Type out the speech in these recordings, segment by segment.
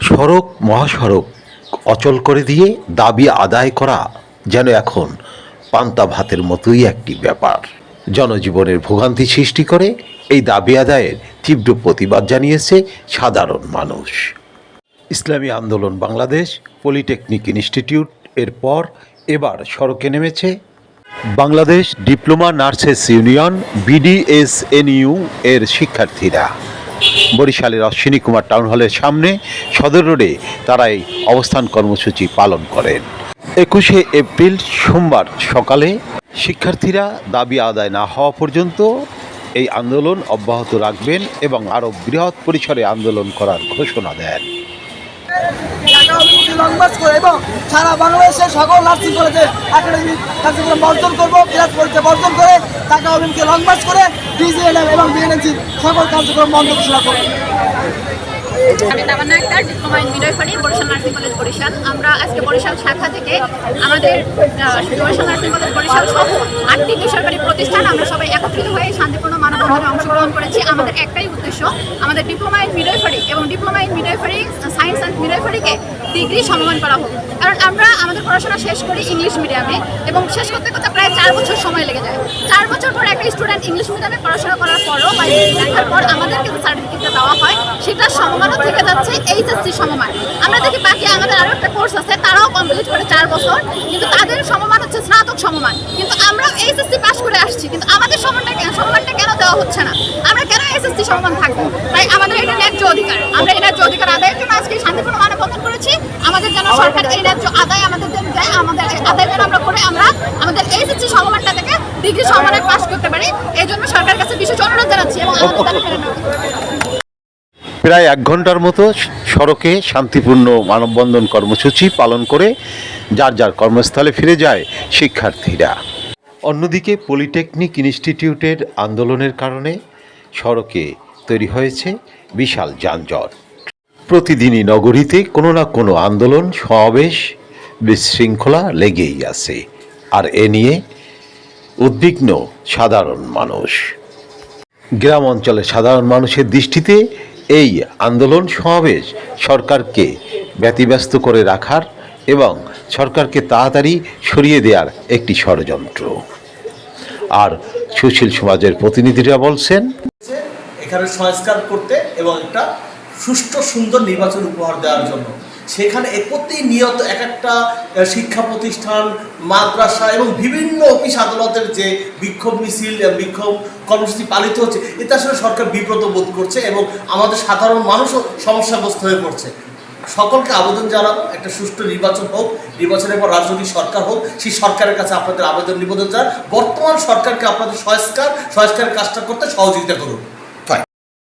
সড়ক মহাসড়ক অচল করে দিয়ে দাবি আদায় করা যেন এখন পান্তা ভাতের মতোই একটি ব্যাপার। জনজীবনের ভোগান্তি সৃষ্টি করে এই দাবি আদায়ের তীব্র প্রতিবাদ জানিয়েছে সাধারণ মানুষ। ইসলামী আন্দোলন বাংলাদেশ, পলিটেকনিক ইনস্টিটিউট এর পর এবার সড়কে নেমেছে Bangladesh diploma nurses union, BDSNU এর শিক্ষার্থীরা। বরিশালের অশ্বিনী কুমার টাউন হলের সামনে সদর রোডে তারা এই অবস্থান কর্মসূচি পালন করেন। একুশে এপ্রিল সোমবার সকালে শিক্ষার্থীরা দাবি আদায় না হওয়া পর্যন্ত এই আন্দোলন অব্যাহত রাখবেন এবং আরও বৃহৎ পরিসরে আন্দোলন করার ঘোষণা দেন। এবং সারা বাংলাদেশের সকল নার্সিং কলেজে একাডেমিক কার্যক্রম বর্জন করব, ক্লাস পরীক্ষা বর্জন করে ঢাকা অভিমুখী লং মার্চ করে, ডিজিএলএম এবং বিএনএনসি সকল কার্যক্রম বন্ধ ঘোষণা করব। আমি Tamanna Akter diploma in midwifery Barishal nursing college Barishal. আমরা আজকে বরিশাল শাখা থেকে আমাদের বরিশাল সহ আটটি বেসরকারি প্রতিষ্ঠান আমরা সবাই একত্রিত হয়ে শান্তিপূর্ণ মানববন্ধনে অংশগ্রহণ করেছি। আমাদের একটাই উদ্দেশ্য, আমাদের ডিপ্লোমা ইন মিডওয়াইফারি এবং diploma in midwifery science and মিডওয়াইফারিকে degree সমমান করা হোক। কারণ আমরা, আমাদের পড়াশোনা শেষ করি ইংলিশ মিডিয়ামে এবং শেষ করতে করতে প্রায় চার বছর সময় লেগে যায়। চার বছর পর একটা স্টুডেন্ট ইংলিশ মিডিয়ামে পড়াশোনা করার পরও বা দেখার পর আমাদেরকে যে সার্টিফিকেটটা দেওয়া হয়। সেটা সমমানও থেকে যাচ্ছে, এইচএসসি সমমান। আমরা দেখি বাকি আমাদের আরও একটা কোর্স আছে তারাও কমপ্লিট করে চার বছর। কিন্তু তাদের সমমান হচ্ছে স্নাতক সমমান। কিন্তু আমরা এইচএসসি পাশ করে আসছি কিন্তু আমাদের সমানটা কেন সমমানটা কেন দেওয়া হচ্ছে না? আমরা কেন এসএসসি সমমান থাকব? তাই আমাদের এটা ন্যায্য অধিকার। আমরা এই ন্যায্য অধিকার আদায়ের জন্য আজকে শান্তিপূর্ণ মানববন্ধন করেছি। আমাদের যেন সরকার এই ন্যায্য আদায় আমাদের জন্য দেয় আমাদের আদায় যেন আমরা করে আমরা আমাদের এইচএসসি সমমানটা থেকে ডিগ্রি সমমানে পাশ করতে পারি। এই জন্য সরকারের কাছে বিশেষ অনুরোধ জানাচ্ছি এবং আমাদের। প্রায় এক ঘণ্টার মতো সড়কে শান্তিপূর্ণ মানববন্ধন কর্মসূচি পালন করে যার যার কর্মস্থলে ফিরে যায় শিক্ষার্থীরা। অন্যদিকে পলিটেকনিক ইনস্টিটিউটের আন্দোলনের কারণে সড়কে তৈরি হয়েছে বিশাল যানজট। প্রতিদিনই নগরীতে কোনো না কোনো আন্দোলন, সমাবেশ, বিশৃঙ্খলা লেগেই আছে। আর এ নিয়ে উদ্বিগ্ন সাধারণ মানুষ। গ্রাম অঞ্চলের সাধারণ মানুষের দৃষ্টিতে এই আন্দোলন সমাবেশ সরকারকে ব্যতিব্যস্ত করে রাখার এবং সরকারকে তাড়াতাড়ি সরিয়ে দেওয়ার একটি ষড়যন্ত্র। আর সুশীল সমাজের প্রতিনিধিরা বলছেন, এখানে সংস্কার করতে এবং একটা সুষ্ঠু সুন্দর নির্বাচন উপহার দেওয়ার জন্য। সেখানে প্রতিনিয়ত এক একটা শিক্ষা প্রতিষ্ঠান, মাদ্রাসা এবং বিভিন্ন অফিস আদালতের যে বিক্ষোভ মিছিল বিক্ষোভ কর্মসূচি পালিত হচ্ছে এতে আসলে সরকার বিব্রত বোধ করছে এবং আমাদের সাধারণ মানুষও সমস্যাগ্রস্ত হয়ে পড়ছে। সকলকে আবেদন জানাব, একটা সুষ্ঠু নির্বাচন হোক, নির্বাচনের পর রাজনৈতিক সরকার হোক, সেই সরকারের কাছে আপনাদের আবেদন, নিবেদন জানান। বর্তমান সরকারকে আপনাদের সংস্কার, সংস্কারের কাজটা করতে সহযোগিতা করুন।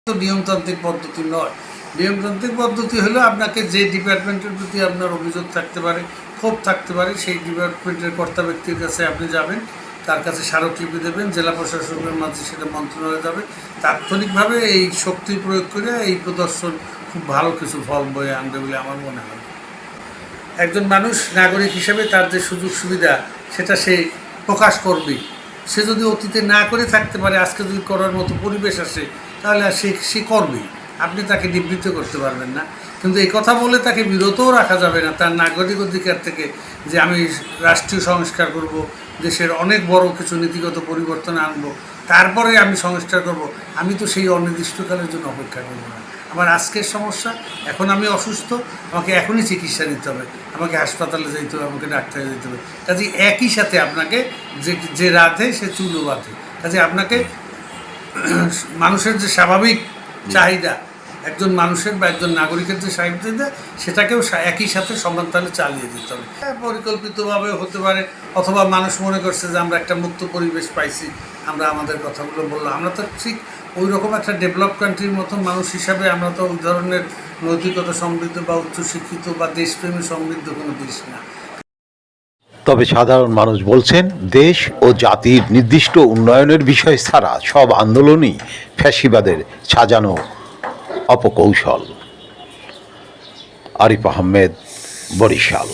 নিয়মতান্ত্রিক পদ্ধতি নয়। নিয়মতান্ত্রিক পদ্ধতি হলো আপনাকে যে ডিপার্টমেন্টের প্রতি আপনার অভিযোগ থাকতে পারে, ক্ষোভ থাকতে পারে, সেই ডিপার্টমেন্টের কর্তা ব্যক্তির কাছে আপনি যাবেন, তার কাছে স্মারকলিপি দেবেন, জেলা প্রশাসকের মাঝে সেটা মন্ত্রণালয়ে যাবে। তাৎক্ষণিকভাবে এই শক্তি প্রয়োগ করে এই প্রদর্শন খুব ভালো কিছু ফল বয়ে আনবে বলে আমার মনে হয়। একজন মানুষ, নাগরিক হিসেবে তার যে সুযোগ সুবিধা, সেটা সে প্রকাশ করবে। সে যদি অতীতে না করে থাকতে পারে, আজকে যদি করার মতো পরিবেশ আসে, তাহলে সে সে করবেই। আপনি তাকে নিবৃত্ত করতে পারবেন না। কিন্তু এই কথা বলে তাকে বিরতও রাখা যাবে না। তার নাগরিক অধিকার থেকে যে আমি রাষ্ট্রীয় সংস্কার করব, দেশের অনেক বড় কিছু নীতিগত পরিবর্তন আনব, তারপরে আমি সংস্কার করব, আমি তো সেই অনির্দিষ্টকালের জন্য অপেক্ষা করব না। আমার আজকের সমস্যা, এখন আমি অসুস্থ, আমাকে এখনই চিকিৎসা নিতে হবে। আমাকে হাসপাতালে যেতে হবে, আমাকে ডাক্তারে যেতে হবে। কাজে একই সাথে আপনাকে যে যে রাধে, সে চুলও বাঁধে। কাজে আপনাকে মানুষের যে স্বাভাবিক চাহিদা একজন মানুষের বা একজন নাগরিকের যে চাহিদা সেটাকেও একই সাথে সমানতালে চালিয়ে দিতে হবে। হ্যাঁ, পরিকল্পিতভাবে হতে পারে অথবা মানুষ মনে করছে যে আমরা একটা মুক্ত পরিবেশ পাইছি আমরা আমাদের কথাগুলো বললাম আমরা তো ঠিক ওই রকম একটা ডেভেলপ কান্ট্রির মতো মানুষ হিসাবে আমরা তো ওই ধরনের নৈতিকতা সমৃদ্ধ বা উচ্চশিক্ষিত বা দেশপ্রেমী সমৃদ্ধ কোনো দেশ না। তবে সাধারণ মানুষ বলছেন দেশ ও জাতির নির্দিষ্ট উন্নয়নের বিষয় ছাড়া সব আন্দোলনই ফ্যাসিবাদের সাজানো অপকৌশল। আরিফ আহমেদ বরিশাল।